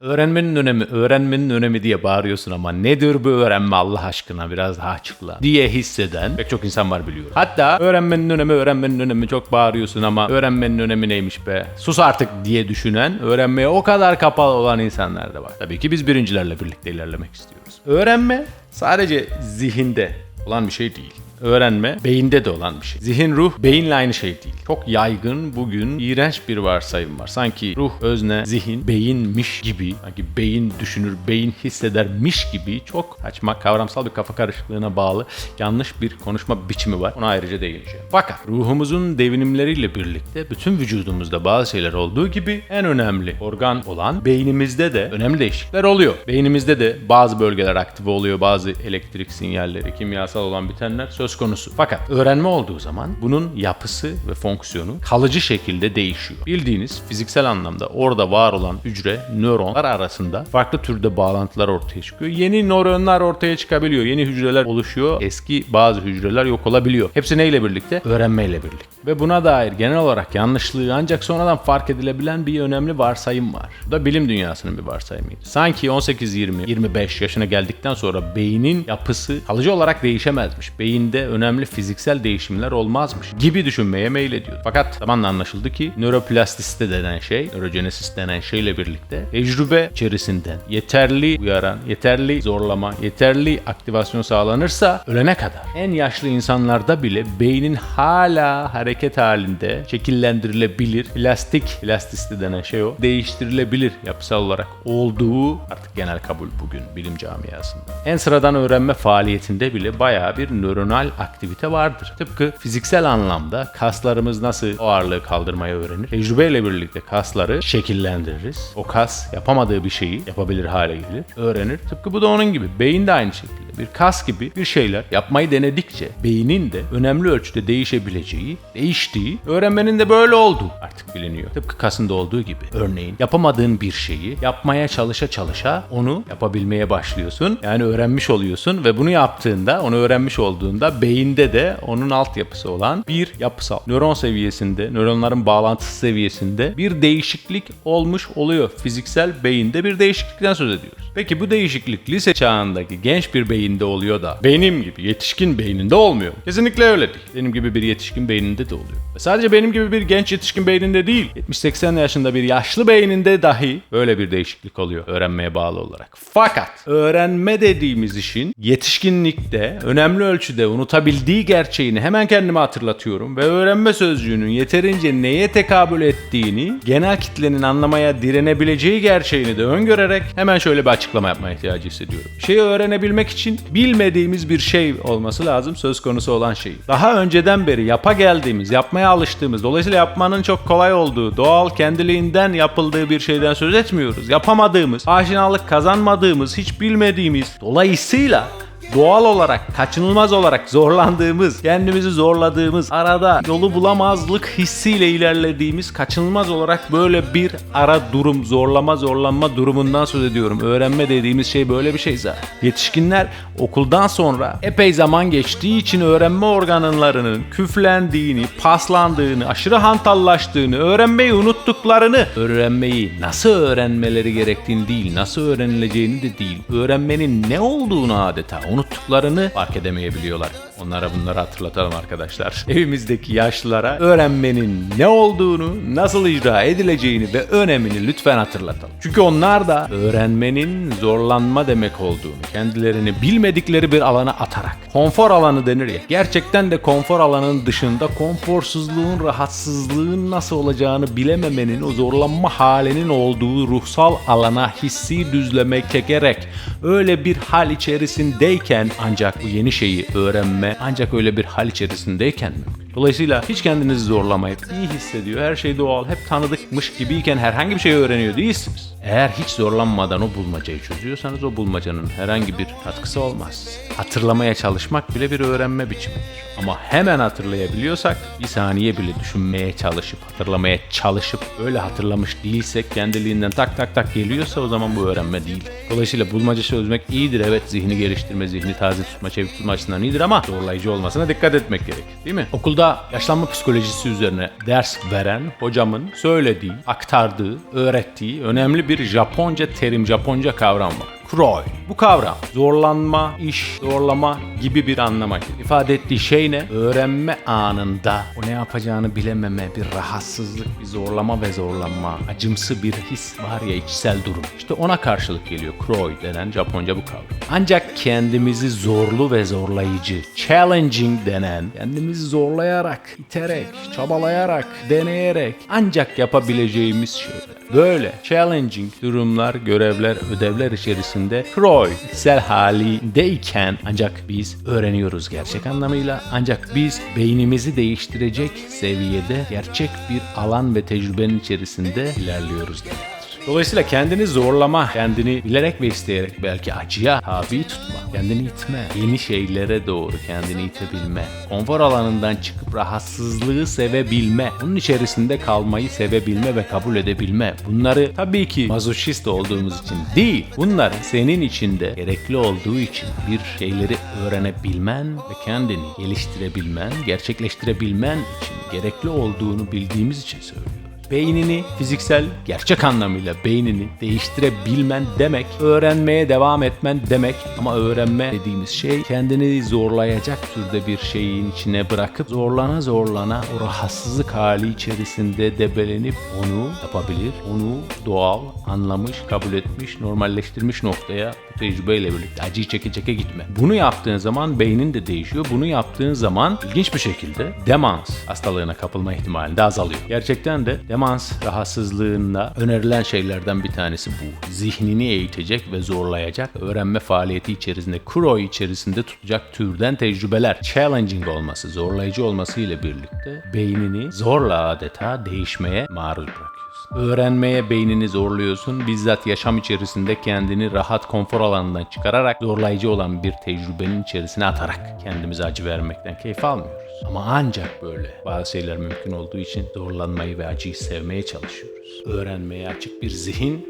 Öğrenmenin önemi, öğrenmenin önemi diye bağırıyorsun ama nedir bu öğrenme Allah aşkına biraz daha açıkla diye hisseden pek çok insan var biliyorum. Hatta öğrenmenin önemi, öğrenmenin önemi çok bağırıyorsun ama öğrenmenin önemi neymiş be? Sus artık diye düşünen, öğrenmeye o kadar kapalı olan insanlar da var. Tabii ki biz birincilerle birlikte ilerlemek istiyoruz. Öğrenme sadece zihinde olan bir şey değil. Öğrenme beyinde de olan bir şey. Zihin, ruh, beyinle aynı şey değil. Çok yaygın bugün iğrenç bir varsayım var. Sanki ruh, özne, zihin, beyinmiş gibi, sanki beyin düşünür, beyin hissedermiş gibi çok saçma, kavramsal bir kafa karışıklığına bağlı yanlış bir konuşma biçimi var. Ona ayrıca değineceğim. Fakat ruhumuzun devinimleriyle birlikte bütün vücudumuzda bazı şeyler olduğu gibi en önemli organ olan beynimizde de önemli değişiklikler oluyor. Beynimizde de bazı bölgeler aktive oluyor, bazı elektrik sinyalleri, kimyasal olan bitenler söz konusu. Fakat öğrenme olduğu zaman bunun yapısı ve fonksiyonu kalıcı şekilde değişiyor. Bildiğiniz fiziksel anlamda orada var olan hücre, nöronlar arasında farklı türde bağlantılar ortaya çıkıyor. Yeni nöronlar ortaya çıkabiliyor. Yeni hücreler oluşuyor. Eski bazı hücreler yok olabiliyor. Hepsi neyle birlikte? Öğrenmeyle birlikte. Ve buna dair genel olarak yanlışlığı ancak sonradan fark edilebilen bir önemli varsayım var. Bu da bilim dünyasının bir varsayımıydı. Sanki 18-20-25 yaşına geldikten sonra beynin yapısı kalıcı olarak değişemezmiş. Beyinde önemli fiziksel değişimler olmazmış gibi düşünmeye meylediyor. Fakat zamanla anlaşıldı ki nöroplastisite denen şey, nörogenesis denen şeyle birlikte tecrübe içerisinden yeterli uyaran, yeterli zorlama, yeterli aktivasyon sağlanırsa ölene kadar en yaşlı insanlarda bile beynin hala hareket halinde şekillendirilebilir, plastik, plastisite denen şey o, değiştirilebilir yapısal olarak olduğu artık genel kabul bugün bilim camiasında. En sıradan öğrenme faaliyetinde bile bayağı bir nöronal aktivite vardır. Tıpkı fiziksel anlamda kaslarımız nasıl o ağırlığı kaldırmayı öğrenir. Tecrübeyle birlikte kasları şekillendiririz. O kas yapamadığı bir şeyi yapabilir hale gelir, öğrenir. Tıpkı bu da onun gibi. Beyin de aynı şekilde. Bir kas gibi bir şeyler yapmayı denedikçe beynin de önemli ölçüde değişebileceği, değiştiği, öğrenmenin de böyle olduğu artık biliniyor. Tıpkı kasında olduğu gibi. Örneğin yapamadığın bir şeyi yapmaya çalışa çalışa onu yapabilmeye başlıyorsun. Yani öğrenmiş oluyorsun ve bunu yaptığında, onu öğrenmiş olduğunda beyinde de onun altyapısı olan bir yapısal nöron seviyesinde, nöronların bağlantısı seviyesinde bir değişiklik olmuş oluyor. Fiziksel beyinde bir değişiklikten söz ediyoruz. Peki bu değişiklik lise çağındaki genç bir beyinde oluyor da benim gibi yetişkin beyninde olmuyor. Kesinlikle öyle değil. Benim gibi bir yetişkin beyninde de oluyor. Ve sadece benim gibi bir genç yetişkin beyninde değil, 70-80 yaşında bir yaşlı beyninde dahi böyle bir değişiklik oluyor öğrenmeye bağlı olarak. Fakat öğrenme dediğimiz işin yetişkinlikte önemli ölçüde unutabildiği gerçeğini hemen kendime hatırlatıyorum ve öğrenme sözcüğünün yeterince neye tekabül ettiğini genel kitlenin anlamaya direnebileceği gerçeğini de öngörerek hemen şöyle bir açıklama yapmaya ihtiyacı hissediyorum. Şeyi öğrenebilmek için bilmediğimiz bir şey olması lazım söz konusu olan şey. Daha önceden beri yapa geldiğimiz, yapmaya alıştığımız, dolayısıyla yapmanın çok kolay olduğu, doğal kendiliğinden yapıldığı bir şeyden söz etmiyoruz. Yapamadığımız, aşinalık kazanmadığımız, hiç bilmediğimiz, dolayısıyla doğal olarak, kaçınılmaz olarak zorlandığımız, kendimizi zorladığımız, arada yolu bulamazlık hissiyle ilerlediğimiz, kaçınılmaz olarak böyle bir ara durum, zorlama zorlanma durumundan söz ediyorum. Öğrenme dediğimiz şey böyle bir şey zaten. Yetişkinler okuldan sonra epey zaman geçtiği için öğrenme organlarının küflendiğini, paslandığını, aşırı hantallaştığını, öğrenmeyi unuttuklarını, öğrenmeyi nasıl öğrenmeleri gerektiğini değil, nasıl öğrenileceğini de değil, öğrenmenin ne olduğunu adeta unuttuklarını fark edemeyebiliyorlar. Onlara bunları hatırlatalım arkadaşlar. Evimizdeki yaşlılara öğrenmenin ne olduğunu, nasıl icra edileceğini ve önemini lütfen hatırlatalım. Çünkü onlar da öğrenmenin zorlanma demek olduğunu, kendilerini bilmedikleri bir alana atarak, konfor alanı denir ya, gerçekten de konfor alanının dışında konforsuzluğun, rahatsızlığın nasıl olacağını bilememenin, o zorlanma halinin olduğu ruhsal alana hissi düzleme çekerek öyle bir hal içerisindeyken ancak bu yeni şeyi öğrenme ancak öyle bir hal içerisindeyken mümkün. Dolayısıyla hiç kendinizi zorlamayıp iyi hissediyor, her şey doğal, hep tanıdıkmış gibiyken herhangi bir şey öğreniyor değilsiniz. Eğer hiç zorlanmadan o bulmacayı çözüyorsanız o bulmacanın herhangi bir katkısı olmaz. Hatırlamaya çalışmak bile bir öğrenme biçimidir. Ama hemen hatırlayabiliyorsak bir saniye bile düşünmeye çalışıp hatırlamaya çalışıp öyle hatırlamış değilsek kendiliğinden tak tak tak geliyorsa o zaman bu öğrenme değil. Dolayısıyla bulmaca çözmek iyidir evet zihni geliştirme, zihni taze tutma, çevik tutma açısından iyidir ama zorlayıcı olmasına dikkat etmek gerek değil mi? Okulda Okulda yaşlanma psikolojisi üzerine ders veren hocamın söylediği, aktardığı, öğrettiği önemli bir Japonca terim, Japonca kavram var. Kuroi. Bu kavram zorlanma, iş, zorlama gibi bir anlama geliyor. İfade ettiği şey ne? Öğrenme anında o ne yapacağını bilememe, bir rahatsızlık, bir zorlama ve zorlanma, acımsı bir his var ya içsel durum. İşte ona karşılık geliyor Kuroi denen Japonca bu kavram. Ancak kendimizi zorlu ve zorlayıcı, challenging denen, kendimizi zorlayarak, iterek, çabalayarak, deneyerek ancak yapabileceğimiz şeyler. Böyle challenging durumlar, görevler, ödevler içerisinde Croy içsel halindeyken ancak biz öğreniyoruz gerçek anlamıyla. Ancak biz beynimizi değiştirecek seviyede gerçek bir alan ve tecrübenin içerisinde ilerliyoruz demektir. Dolayısıyla kendini zorlama, kendini bilerek ve isteyerek belki acıya tabi tutma, kendini itme, yeni şeylere doğru kendini itebilme, konfor alanından çıkıp rahatsızlığı sevebilme, onun içerisinde kalmayı sevebilme ve kabul edebilme. Bunları tabii ki mazoşist olduğumuz için değil, bunlar senin içinde gerekli olduğu için bir şeyleri öğrenebilmen ve kendini geliştirebilmen, gerçekleştirebilmen için gerekli olduğunu bildiğimiz için söylüyorum beynini fiziksel gerçek anlamıyla beynini değiştirebilmen demek öğrenmeye devam etmen demek. Ama öğrenme dediğimiz şey kendini zorlayacak türde bir şeyin içine bırakıp zorlana zorlana o rahatsızlık hali içerisinde debelenip onu yapabilir onu doğal anlamış kabul etmiş normalleştirmiş noktaya tecrübeyle birlikte acıyı çeke çeke gitme. Bunu yaptığın zaman beynin de değişiyor. Bunu yaptığın zaman ilginç bir şekilde demans hastalığına kapılma ihtimalin de azalıyor. Gerçekten de demans rahatsızlığında önerilen şeylerden bir tanesi bu. Zihnini eğitecek ve zorlayacak öğrenme faaliyeti içerisinde, kuro içerisinde tutacak türden tecrübeler. Challenging olması, zorlayıcı olması ile birlikte beynini zorla adeta değişmeye maruz bırakıyorsun. Öğrenmeye beynini zorluyorsun. Bizzat yaşam içerisinde kendini rahat konfor alanından çıkararak zorlayıcı olan bir tecrübenin içerisine atarak kendimize acı vermekten keyif almıyoruz. Ama ancak böyle bazı şeyler mümkün olduğu için zorlanmayı ve acıyı sevmeye çalışıyoruz. Öğrenmeye açık bir zihin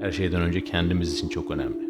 her şeyden önce kendimiz için çok önemli.